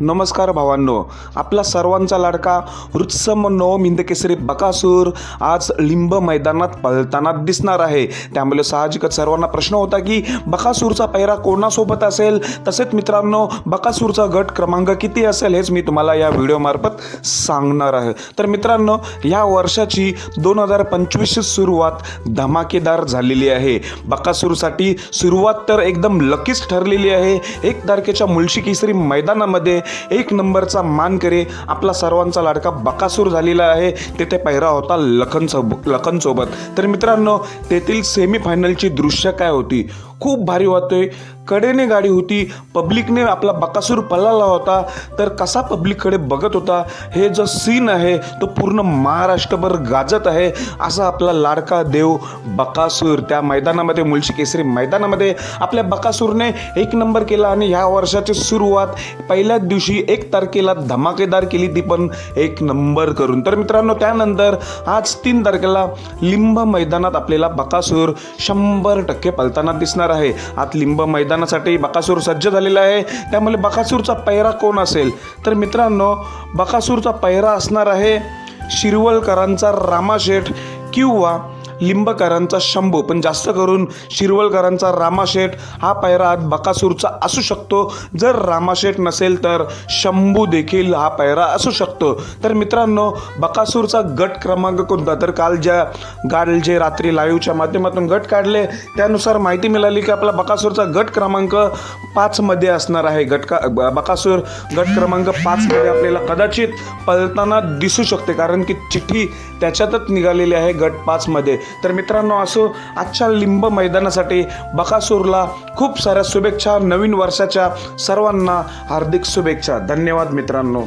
नमस्कार भावांनो आपला सर्वांचा लाडका हृत्सम नवम हिंदकेसरी बकासूर आज लिंब मैदानात पळताना दिसणार आहे. त्यामुळे साहजिकच सर्वांना प्रश्न होता की बकासूरचा पैरा कोणासोबत असेल? तसेच मित्रांनो बकासूरचा गट क्रमांक किती असेल हेच मी तुम्हाला या व्हिडिओमार्फत सांगणार आहे. तर मित्रांनो या वर्षाची दोन हजार पंचवीसची सुरुवात धमाकेदार झालेली आहे. बकासूरसाठी सुरुवात तर एकदम लकीच ठरलेली आहे. एक तारखेच्या मुळशी केसरी मैदानामध्ये एक नंबरचा मान करे आपला सर्वांचा लाडका बकासूर झालेला आहे. तेथे पहिरा होता लखन सोब लखनसोबत तर मित्रांनो तेथील सेमीफायनलची दृश्य काय होती? खूप भारी होते कडेने गाडी होती. पब्लिकने आपला बकासूर पळाला होता. तर कसा पब्लिककडे बघत होता? हे जो सीन आहे तो पूर्ण महाराष्ट्रभर गाजत आहे. असा आपला लाडका देव बकासूर त्या मैदानामध्ये मुळशी केसरी मैदानामध्ये आपल्या बकासूरने एक नंबर केला आणि ह्या वर्षाची सुरुवात पहिल्याच दिवशी एक तारखेला धमाकेदार केली ती पण एक नंबर करून. तर मित्रांनो त्यानंतर आज तीन तारखेला लिंब मैदानात आपल्याला बकासूर शंभर टक्के पलताना दिसणार आहे. आज लिंब मैदान मैदानासाठी बकासूर सज्ज झालेला आहे. त्यामुळे बकासूरचा पैरा कोण असेल? तर मित्रांनो बकासूरचा पैरा असणार आहे शिरवलकरांचा रामाशेठ किंवा लिंबकरांचा शंभू. पण जास्त करून शिरवलकरांचा रामाशेठ हा पायरा बकासूरचा असू शकतो. जर रामाशेठ नसेल तर शंभू देखील हा पैरा असू शकतो. तर मित्रांनो बकासूरचा गट क्रमांक कोणता? तर काल ज्या गाडल जे रात्री लाईव्हच्या माध्यमातून गट काढले त्यानुसार माहिती मिळाली की आपला बकासूरचा गट क्रमांक पाचमध्ये असणार आहे. गट का ब- बकासूर गट क्रमांक पाचमध्ये आपल्याला कदाचित पळताना दिसू शकते. कारण की चिठ्ठी त्याच्यातच निघालेली आहे गट पाचमध्ये तर मित्रांनो असो आजच्या लिंब मैदानासाठी बकासूरला खूप साऱ्या शुभेच्छा नवीन वर्षाच्या सर्वांना हार्दिक शुभेच्छा. धन्यवाद मित्रांनो.